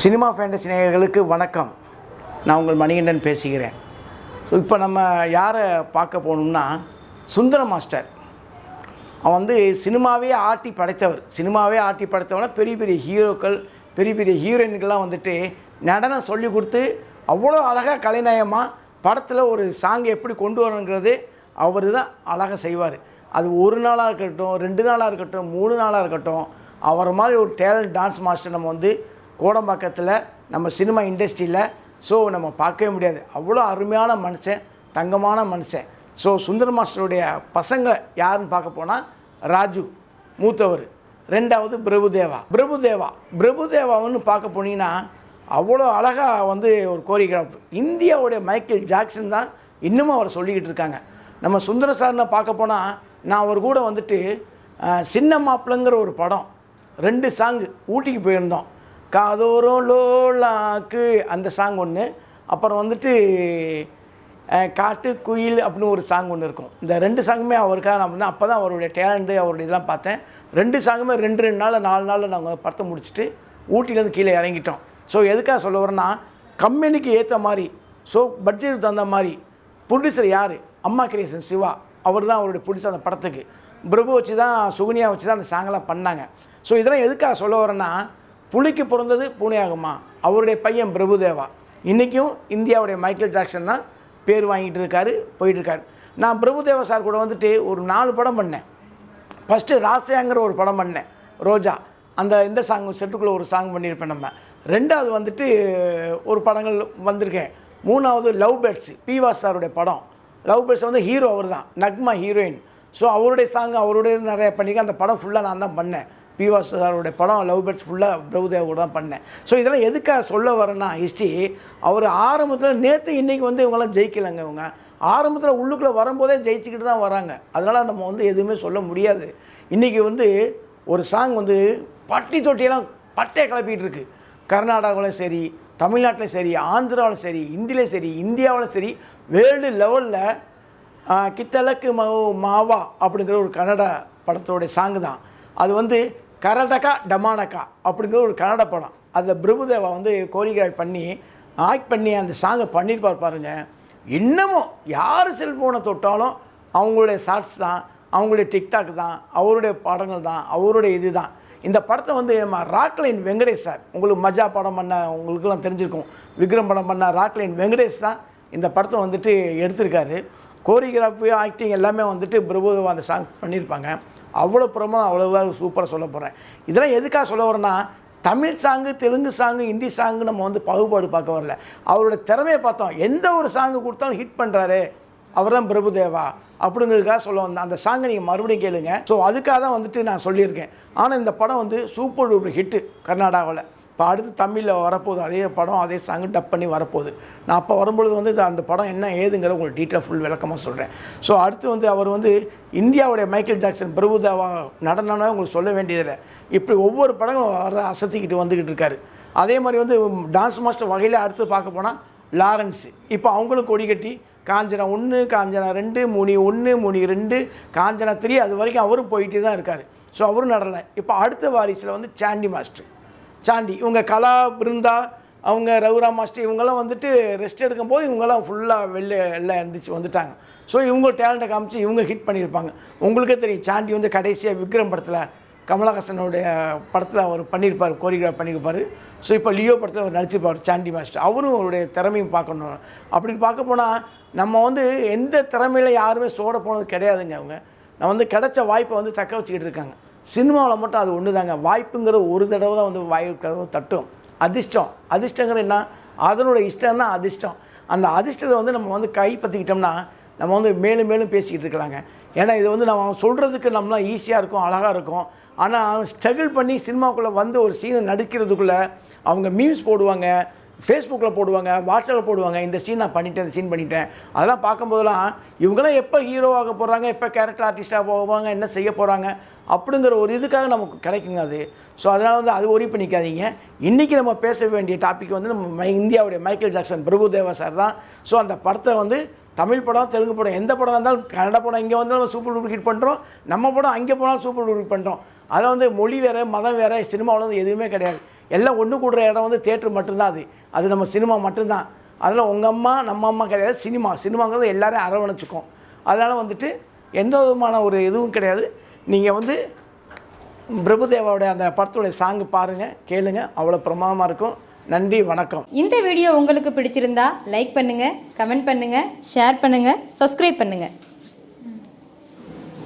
Cinema fantasy நேயர்களுக்கு வணக்கம். நான் உங்கள் மணிகண்டன் பேசுகிறேன். ஸோ இப்போ நம்ம யாரை பார்க்க போகணும்னா சுந்தர மாஸ்டர். அவன் வந்து சினிமாவே ஆட்டி படைத்தவர். சினிமாவே ஆட்டி படைத்தவனா பெரிய பெரிய ஹீரோக்கள் பெரிய பெரிய ஹீரோயின்கள்லாம் வந்துட்டு நடனம் சொல்லி கொடுத்து அவ்வளோ அழகாக கலைநயமாக படத்தில் ஒரு சாங் எப்படி கொண்டு வரணுங்கிறது அவர் தான் அழகாக செய்வார். அது ஒரு நாளாக இருக்கட்டும் ரெண்டு நாளாக இருக்கட்டும் மூணு நாளாக இருக்கட்டும் அவர் மாதிரி ஒரு டேலண்ட் டான்ஸ் மாஸ்டர் நம்ம வந்து கோடம்பாக்கத்தில் நம்ம சினிமா இண்டஸ்ட்ரியில் ஸோ நம்ம பார்க்கவே முடியாது. அவ்வளோ அருமையான மனுஷன் தங்கமான மனுஷன். ஸோ சுந்தர் மாஸ்டருடைய பசங்க யாருன்னு பார்க்க போனால் ராஜு மூத்தவர். ரெண்டாவது பிரபுதேவா. பிரபுதேவா. பிரபுதேவான்னு பார்க்க போனீங்கன்னா அவ்வளோ அழகாக வந்து ஒரு கோரியோகிராஃப் இந்தியாவுடைய மைக்கேல் ஜாக்சன் தான் இன்னமும் அவர் சொல்லிக்கிட்டு இருக்காங்க. நம்ம சுந்தர சார்னு பார்க்க போனால் நான் அவர் கூட வந்துட்டு சின்ன மாப்பிள்ளைங்கிற ஒரு படம் ரெண்டு சாங்கு ஊட்டிக்கு போயிருந்தோம். காதோரம் லோலாக்கு அந்த சாங் ஒன்று அப்புறம் வந்துட்டு காட்டு குயில் அப்படின்னு ஒரு சாங் ஒன்று இருக்கும். இந்த ரெண்டு சாங்குமே அவருக்காக நான் வந்து அப்போ தான் அவருடைய டேலண்ட்டு அவருடைய இதெல்லாம் பார்த்தேன். ரெண்டு சாங்குமே ரெண்டு ரெண்டு நாள் நாலு நாளில் நாங்கள் படத்தை முடிச்சுட்டு ஊட்டிலேருந்து கீழே இறங்கிட்டோம். ஸோ எதுக்காக சொல்ல வரேன்னா கம்பெனிக்கு ஏற்ற மாதிரி ஸோ பட்ஜெட்டுக்கு தகுந்த மாதிரி ப்ரொடியூசர் யார்? அம்மா கிரியேஷன் சிவா. அவர் தான் அவருடைய ப்ரொடியூசர் அந்த படத்துக்கு. பிரபு வச்சு தான் சுகுனியா வச்சு தான் அந்த சாங்கெல்லாம் பண்ணாங்க. ஸோ இதெல்லாம் எதுக்காக சொல்ல வரேன்னா புலிக்கு பிறந்தது பூனையாகுமா? அவருடைய பையன் பிரபுதேவா. இன்றைக்கும் இந்தியாவுடைய மைக்கேல் ஜாக்சன் தான் பேர் வாங்கிட்டு இருக்காரு போயிட்டுருக்காரு நான் பிரபுதேவா சார் கூட வந்துட்டு ஒரு நாலு படம் பண்ணேன். ஃபஸ்ட்டு ராசையாங்கிற ஒரு படம் பண்ணேன் ரோஜா. அந்த இந்த சாங் செட்டுக்குள்ளே ஒரு சாங் பண்ணியிருப்பேன் நம்ம. ரெண்டாவது வந்துட்டு ஒரு படங்கள் வந்திருக்கேன். மூணாவது லவ் பேர்ட்ஸ் பிவா சாருடைய படம். லவ் பேர்ட்ஸ் வந்து ஹீரோ அவர் தான் நக்மா ஹீரோயின் ஸோ அவருடைய சாங் அவருடைய நிறைய பண்ணிக்க அந்த படம் ஃபுல்லாக நான் தான் பண்ணேன். பிவா சாருடைய படம் லவ் பேர்ட்ஸ் ஃபுல்லாக பிரபுதேவோட தான் பண்ணேன். ஸோ இதெல்லாம் எதுக்காக சொல்ல வரேன்னா ஹிஸ்ட்ரி அவர் ஆரம்பத்தில் நேற்று இன்றைக்கி வந்து இவங்கெல்லாம் ஜெயிக்கலைங்க இவங்க. ஆரம்பத்தில் உள்ளுக்குள்ளே வரும்போதே ஜெயிச்சுக்கிட்டு தான் வராங்க. அதனால் நம்ம வந்து எதுவுமே சொல்ல முடியாது. இன்றைக்கி வந்து ஒரு சாங் வந்து பட்டி தொட்டியெல்லாம் பட்டையை கிளப்பிகிட்டு இருக்குது கர்நாடகாவிலும் சரி தமிழ்நாட்டிலும் சரி ஆந்திராவிலும் சரி இந்தியிலும் சரி இந்தியாவிலும் சரி வேர்ல்டு லெவலில் கித்தலக்கு மாவா அப்படிங்கிற ஒரு கன்னட படத்தோடைய சாங்கு தான். அது வந்து கரடகா டமானகா அப்படிங்கிற ஒரு கன்னட படம். அதில் பிரபுதேவா வந்து கோரியோகிராஃப் பண்ணி ஆக்ட் பண்ணி அந்த சாங்கை பண்ணியிருப்பார் பாருங்கள் இன்னமும் யார் செல்ஃபோனை தொட்டாலும் அவங்களுடைய ஷார்ட்ஸ் தான் அவங்களுடைய டிக்டாக் தான் அவருடைய படங்கள் தான் அவருடைய இது தான். இந்த படத்தை வந்து நம்ம ராக்லைன் வெங்கடேஷ் சார் உங்களுக்கு மஜா படம் பண்ண உங்களுக்குலாம் தெரிஞ்சிருக்கும். விக்ரம் படம் பண்ண ராக்லைன் வெங்கடேஷ் தான் இந்த படத்தை வந்துட்டு எடுத்திருக்காரு. கோரியோகிராஃபி ஆக்டிங் எல்லாமே வந்துட்டு பிரபுதேவா அந்த சாங் பண்ணியிருப்பாங்க. அவ்வளோ புறமா அவ்வளோவா சூப்பராக சொல்ல போகிறேன் இதெல்லாம் எதுக்காக சொல்ல வரேன்னா Tamil song Telugu song Hindi song நம்ம வந்து பாகுபாடு பார்க்க வரல. அவரோட திறமையை பார்த்தோம். எந்த ஒரு சாங்கு கொடுத்தாலும் ஹிட் பண்ணுறாரு அவர் தான் பிரபுதேவா அப்படிங்கிறதுக்காக சொல்ல வந்தேன். அந்த சாங்கை நீங்கள் மறுபடியும் கேளுங்க. ஸோ அதுக்காக தான் வந்துட்டு நான் சொல்லியிருக்கேன். ஆனால் இந்த படம் வந்து சூப்பர் டூப்பர் ஹிட்டு கர்நாடகாவில். இப்போ அடுத்து தமிழில் வரப்போகுது அதே படம் அதே சாங் டப் பண்ணி வரப்போகுது. நான் அப்போ வரும்பொழுது வந்து இது அந்த படம் என்ன ஏதுங்கிற உங்களுக்கு டீட்டெயில் ஃபுல் விளக்கமாக சொல்கிறேன் ஸோ அடுத்து வந்து அவர் வந்து இந்தியாவுடைய மைக்கேல் ஜாக்சன் பிரபுதாவா நடனம்னா உங்களுக்கு சொல்ல வேண்டியதில்லை. இப்படி ஒவ்வொரு படங்களும் வர அசத்திக்கிட்டு வந்துக்கிட்டு இருக்காரு. அதே மாதிரி வந்து டான்ஸ் மாஸ்டர் வகையில் அடுத்து பார்க்க போனால் லாரன்ஸ் இப்போ அவங்களும் கொடி கட்டி காஞ்சனா ஒன்று காஞ்சனா ரெண்டு முனி ஒன்று முனி ரெண்டு காஞ்சனா த்ரீ அது வரைக்கும் அவரும் போயிட்டு தான் இருக்கார். ஸோ அவரும் நடலை. இப்போ அடுத்த வாரிசில் வந்து சாண்டி மாஸ்டர் சாண்டி. இவங்க கலா பிருந்தா அவங்க ரவுரா மாஸ்டர் இவங்கெல்லாம் வந்துட்டு ரெஸ்ட் எடுக்கும்போது இவங்கெல்லாம் ஃபுல்லாக வெளில எல்லாம் எழுந்திரிச்சு வந்துட்டாங்க. ஸோ இவங்க டேலண்ட்டை காமிச்சு இவங்க ஹிட் பண்ணியிருப்பாங்க. உங்களுக்கே தெரியும் சாண்டி வந்து கடைசியாக விக்ரம் படத்தில் கமலஹாசனுடைய படத்தில் அவர் பண்ணியிருப்பார் கோரியோகிராஃப் பண்ணியிருப்பார். ஸோ இப்போ லியோ படத்தில் அவர் நடிச்சிருப்பார் சாண்டி மாஸ்டர். அவரும் அவருடைய திறமையும் பார்க்கணும். அப்படி பார்க்க போனால் நம்ம வந்து எந்த திறமையில யாருமே சோட போனது கிடையாதுங்க அவங்க. நான் வந்து கிடைச்ச வாய்ப்பை வந்து தக்க வச்சுக்கிட்டு இருக்காங்க. சினிமாவில் மட்டும் அது ஒன்று தாங்க. வாய்ப்புங்கிறது ஒரு தடவை தான் வந்து வாய்ப்பு தட்டும். அதிர்ஷ்டம். அதிர்ஷ்டங்கிற என்ன? அதனோட இஷ்டம் தான் அதிர்ஷ்டம். அந்த அதிர்ஷ்டத்தை வந்து நம்ம வந்து கைப்பற்றிக்கிட்டோம்னா நம்ம வந்து மேலும் மேலும் பேசிக்கிட்டு இருக்கலாங்க. ஏன்னா இது வந்து நம்ம சொல்கிறதுக்கு நம்மளாம் ஈஸியாக இருக்கும் அழகாக இருக்கும். ஆனால் ஸ்ட்ரகிள் பண்ணி சினிமாக்குள்ளே வந்து ஒரு சீனை நடிக்கிறதுக்குள்ளே அவங்க மீம்ஸ் போடுவாங்க. ஃபேஸ்புக்கில் போடுவாங்க வாட்ஸ்அப்பில் போடுவாங்க இந்த சீன் நான் பண்ணிட்டேன் இந்த சீன் பண்ணிட்டேன். அதெல்லாம் பார்க்கும்போதெல்லாம் இவங்களாம் எப்போ ஹீரோவாக போகிறாங்க எப்போ கேரக்டர் ஆர்டிஸ்ட்டாக போவாங்க என்ன செய்ய போகிறாங்க அப்படிங்கிற ஒரு இதுக்காக நமக்கு கிடைக்குங்க அது. ஸோ அதனால் வந்து அது ஒரி பண்ணிக்காதீங்க. இன்றைக்கி நம்ம பேச வேண்டிய டாபிக் வந்து நம்ம மை- இந்தியாவுடைய மைக்கேல் ஜாக்சன் பிரபுதேவா சார் தான். ஸோ அந்த படத்தை வந்து தமிழ் படம் தெலுங்கு படம் எந்த படம் இருந்தாலும் கன்னட படம் இங்கே வந்தாலும் நம்ம சூப்பர் டூப்ளிகேட் பண்ணுறோம் நம்ம படம் அங்கே போனாலும் சூப்பர் டூப்ளிகேட் பண்ணுறோம் அதை வந்து மொழி வேறு மதம் வேறு சினிமாவில் வந்து எதுவுமே கிடையாது. எல்லாம் ஒன்று கூடுற இடம் வந்து தேட்டர் மட்டும்தான் அது. அது நம்ம சினிமா மட்டும்தான். அதனால் உங்கள் அம்மா நம்ம அம்மா கிடையாது சினிமா. சினிமாங்கிறது எல்லோரும் அரவணைச்சிக்கும். அதனால் வந்துட்டு எந்த விதமான ஒரு இதுவும் கிடையாது. நீங்கள் வந்து பிரபுதேவாவுடைய அந்த படத்துடைய சாங்கு பாருங்கள் கேளுங்க. அவ்வளோ பிரமாதமாக இருக்கும். நன்றி வணக்கம். இந்த வீடியோ உங்களுக்கு பிடிச்சிருந்தா லைக் பண்ணுங்கள் கமெண்ட் பண்ணுங்கள் ஷேர் பண்ணுங்கள் சப்ஸ்கிரைப் பண்ணுங்கள்